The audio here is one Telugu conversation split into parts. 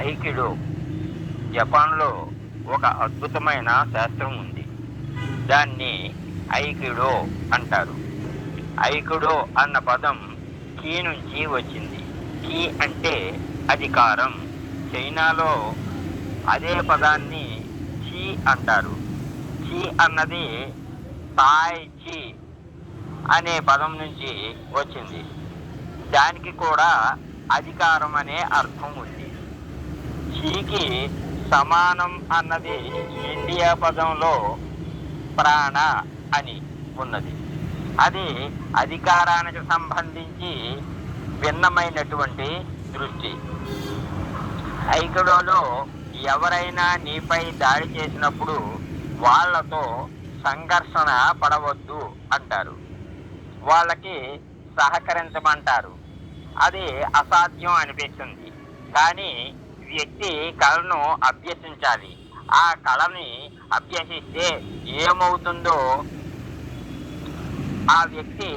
ఐకిడో జపాన్లో ఒక అద్భుతమైన శాస్త్రం ఉంది. దాన్ని ఐకిడో అంటారు. ఐకిడో అన్న పదం కీ నుంచి వచ్చింది. కీ అంటే అధికారం. చైనాలో అదే పదాన్ని చీ అంటారు. చీ అన్నది తాయ్ చీ అనే పదం నుంచి వచ్చింది. దానికి కూడా అధికారం అనే అర్థం ఉంది. చీకి సమానం అన్నది ఇండియా పదంలో ప్రాణ అని ఉన్నది. అది అధికారానికి సంబంధించి భిన్నమైనటువంటి దృష్టి. ఐకడోలో ఎవరైనా నీపై దాడి చేసినప్పుడు వాళ్ళతో సంఘర్షణ పడవద్దు అంటారు. వాళ్ళకి సహకరించమంటారు. అది అసాధ్యం అనిపిస్తుంది. కానీ వ్యక్తి కళను అభ్యసించాలి. ఆ కళని అభ్యసిస్తే ఏమవుతుందో ఆ వ్యక్తి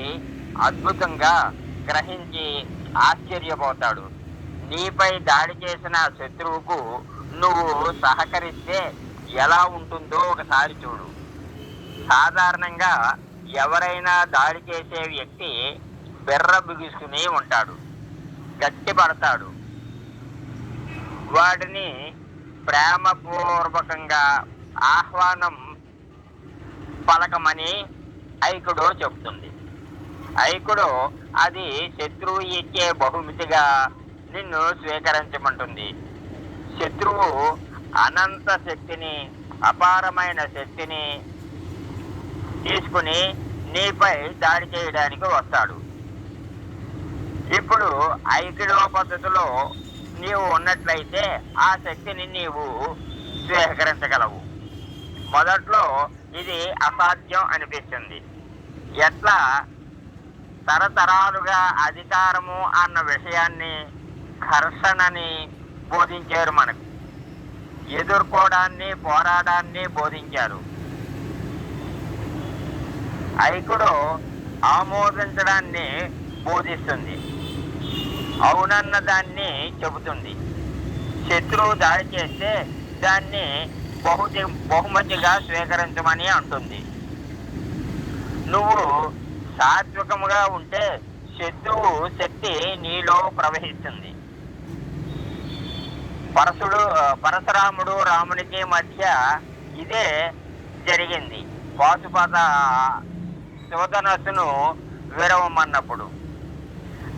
అద్భుతంగా గ్రహించి ఆశ్చర్యపోతాడు. నీపై దాడి చేసిన శత్రువుకు నువ్వు సహకరిస్తే ఎలా ఉంటుందో ఒకసారి చూడు. సాధారణంగా ఎవరైనా దాడి చేసే వ్యక్తి బెర్ర బిగుసుకుని ఉంటాడు. గట్టిపడతాడు. వాడిని ప్రేమపూర్వకంగా ఆహ్వానం పలకమని ఐకుడు చెబుతుంది ఐకుడు అది శత్రువు ఇచ్చే బహుమతిగా నిన్ను స్వీకరించమంటుంది. శత్రువు అనంత శక్తిని అపారమైన శక్తిని తీసుకుని నీపై దాడి చేయడానికి వస్తాడు. ఇప్పుడు ఐకిడో పద్ధతిలో నీవు ఉన్నట్లయితే ఆ శక్తిని నీవు స్వీకరించగలవు. మొదట్లో ఇది అసాధ్యం అనిపిస్తుంది. ఎట్లా? తరతరాలుగా అధికారము అన్న విషయాన్ని ఘర్షణని బోధించారు మనకు. ఎదుర్కోవడాన్ని పోరాడాన్ని బోధించారు. ఐకుడు ఆమోదించడాన్ని బోధిస్తుంది. అవునన్న దాన్ని చెబుతుంది. శత్రువు దాడి చేస్తే దాన్ని బహుతి బహుమతిగా స్వీకరించమని అంటుంది. నువ్వు సాత్వికముగా ఉంటే శత్రువు శక్తి నీలో ప్రవహిస్తుంది. పరశుడు పరశురాముడు రామునికి మధ్య ఇదే జరిగింది. పాశుపత శివధనస్సును విరవమన్నప్పుడు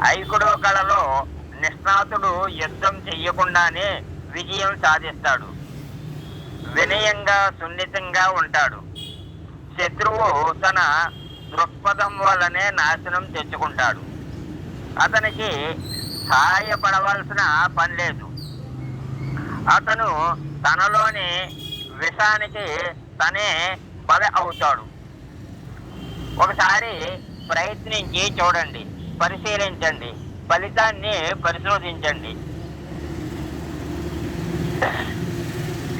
ఐకుడు కళలో నిష్ణాతుడు యుద్ధం చెయ్యకుండానే విజయం సాధిస్తాడు. వినయంగా సున్నితంగా ఉంటాడు. శత్రువు తన దృక్పథం వల్లనే నాశనం తెచ్చుకుంటాడు. అతనికి సహాయపడవలసిన పని లేదు. అతను తనలోని విషానికి తనే బలి అవుతాడు. ఒకసారి ప్రయత్నించి చూడండి. పరిశీలించండి. ఫలితాన్ని పరిశోధించండి.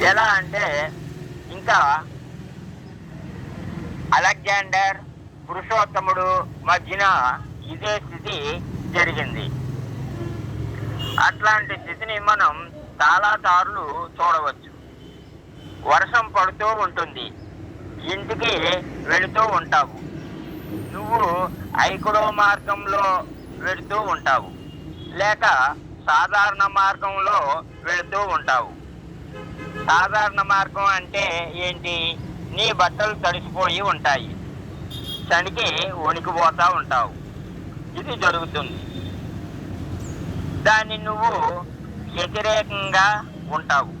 ఎలా అంటే ఇంకా అలెగ్జాండర్ పురుషోత్తముడు మధ్యన ఇదే స్థితి జరిగింది. అట్లాంటి స్థితిని మనం చాలా సార్లు చూడవచ్చు. వర్షం పడుతూ ఉంటుంది. ఇంటికి వెళుతూ ఉంటావు ఐకుడో మార్గంలో వెళుతూ ఉంటావు. లేక సాధారణ మార్గంలో వెళుతూ ఉంటావు. సాధారణ మార్గం అంటే ఏంటి? నీ బట్టలు తడిసిపోయి ఉంటాయి. చనికి వణికిపోతూ ఉంటావు. ఇది జరుగుతుంది. దాన్ని నువ్వు వ్యతిరేకంగా ఉంటావు.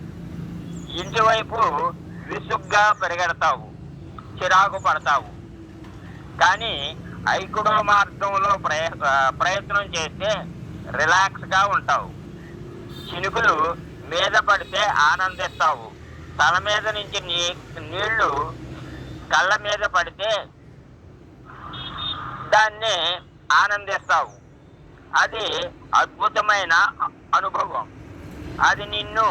ఇంటివైపు విసుగ్గా పరిగెడతావు. చిరాకు పడతావు. కానీ ఐకుడ మార్గంలో ప్రయత్నం చేస్తే రిలాక్స్గా ఉంటావు. చినుకులు మీద పడితే ఆనందిస్తావు. తల మీద నుంచి నీ నీళ్ళు కళ్ళ మీద పడితే దాన్ని ఆనందిస్తావు. అది అద్భుతమైన అనుభవం. అది నిన్ను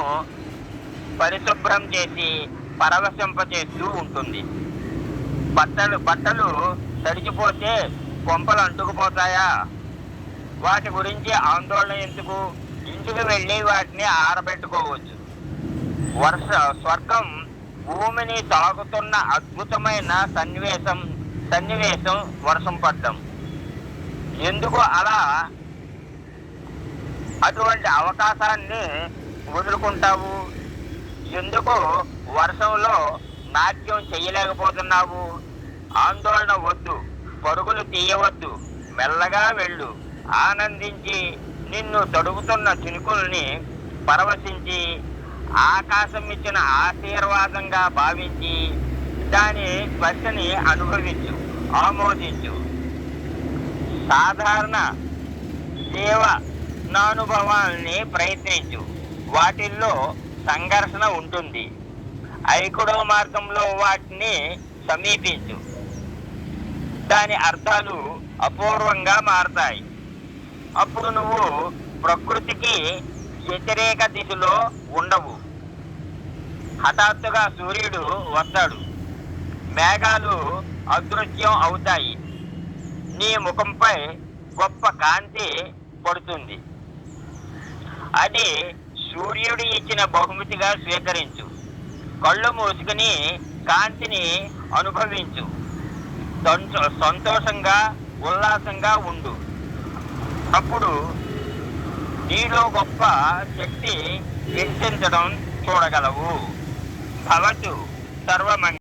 పరిశుభ్రం చేసి పరవశింపచేస్తూ ఉంటుంది. బట్టలు బట్టలు తడిచిపోతే కొంపలు అంటుకుపోతాయా? వాటి గురించి ఆందోళన ఎందుకు? ఇంటికి వెళ్ళి వాటిని ఆరబెట్టుకోవచ్చు. వర్ష స్వర్గం భూమిని తాగుతున్న అద్భుతమైన సన్నివేశం సన్నివేశం వర్షం పడ్డం. ఎందుకు అలా? అటువంటి అవకాశాన్ని వదులుకుంటావు? ఎందుకు వర్షంలో నాట్యం చేయలేకపోతున్నావు. ఆందోళన వద్దు పరుగులు తీయవద్దు మెల్లగా వెళ్ళు. ఆనందించి నిన్ను తడుగుతున్న చినుకుల్ని పరవశించి ఆకాశం ఇచ్చిన ఆశీర్వాదంగా భావించి దాని స్పర్శని అనుభవించు ఆమోదించు. సాధారణ జీవ నానుభవాల్ని ప్రయత్నించు. వాటిల్లో సంఘర్షణ ఉంటుంది. ఐకుడో మార్గంలో వాటిని సమీపించు. దాని అర్థాలు అపూర్వంగా మారతాయి. అప్పుడు నువ్వు ప్రకృతికి వ్యతిరేక దిశలో ఉండవు. హఠాత్తుగా సూర్యుడు వస్తాడు. మేఘాలు అదృశ్యం అవుతాయి. నీ ముఖంపై గొప్ప కాంతి పడుతుంది. అది సూర్యుడు ఇచ్చిన బహుమతిగా స్వీకరించు. కళ్ళు మూసుకుని కాంతిని అనుభవించు. సంతో- సంతోషంగా ఉల్లాసంగా ఉండు. అప్పుడు నీలో గొప్ప శక్తి వికసించడం చూడగలవు. భవతు సర్వమంగళ